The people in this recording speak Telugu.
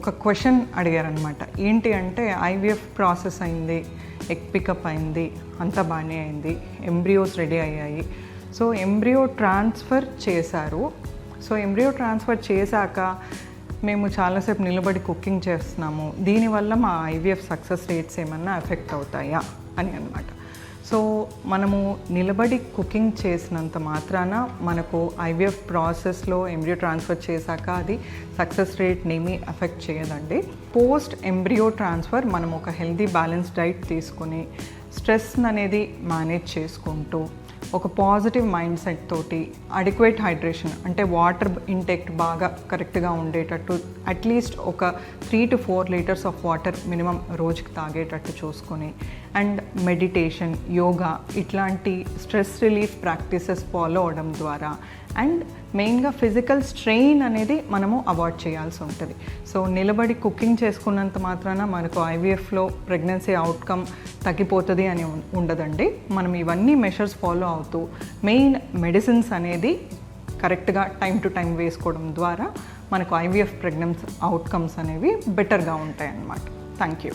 ఒక క్వశ్చన్ అడిగారనమాట ఏంటి అంటే ఐవీఎఫ్ ప్రాసెస్ అయింది ఎగ్ పికప్ అయింది అంతా బాగానే అయింది ఎంబ్రియోస్ రెడీ అయ్యాయి. సో ఎంబ్రియో ట్రాన్స్ఫర్ చేశారు. సో ఎంబ్రియో ట్రాన్స్ఫర్ చేశాక మేము చాలాసేపు నిలబడి కుకింగ్ చేస్తున్నాము. దీనివల్ల మా ఐవీఎఫ్ సక్సెస్ రేట్స్ ఏమన్నా ఎఫెక్ట్ అవుతాయా అని అనమాట సో మనము నిలబడి కుకింగ్ చేసినంత మాత్రాన మనకు ఐవీఎఫ్ ప్రాసెస్లో ఎంబ్రియో ట్రాన్స్ఫర్ చేశాక అది సక్సెస్ రేట్నేమీ ఎఫెక్ట్ చేయదండి. పోస్ట్ ఎంబ్రియో ట్రాన్స్ఫర్ మనం ఒక హెల్దీ బ్యాలెన్స్ డైట్ తీసుకుని స్ట్రెస్ అనేది మేనేజ్ చేసుకుంటూ ఒక పాజిటివ్ మైండ్ సెట్ తోటి అడిక్వేట్ హైడ్రేషన్ అంటే వాటర్ ఇంటెక్ట్ బాగా కరెక్ట్గా ఉండేటట్టు అట్లీస్ట్ ఒక three to four litres of water minimum రోజుకి తాగేటట్టు చూసుకొని అండ్ మెడిటేషన్ యోగా ఇట్లాంటి స్ట్రెస్ రిలీఫ్ ప్రాక్టీసెస్ ఫాలో అవడం ద్వారా అండ్ మెయిన్గా ఫిజికల్ స్ట్రెయిన్ అనేది మనము అవాయిడ్ చేయాల్సి ఉంటుంది. సో నిలబడి కుకింగ్ చేసుకున్నంత మాత్రాన మనకు ఐవీఎఫ్లో ప్రెగ్నెన్సీ అవుట్కమ్ తగ్గిపోతుంది అని ఉండదండి. మనం ఇవన్నీ మెషర్స్ ఫాలో అవుతూ మెయిన్ మెడిసిన్స్ అనేది కరెక్ట్గా టైం టు టైం వేసుకోవడం ద్వారా మనకు ఐవీఎఫ్ ప్రెగ్నెన్స్ అవుట్కమ్స్ అనేవి బెటర్గా ఉంటాయి అన్నమాట థ్యాంక్ యూ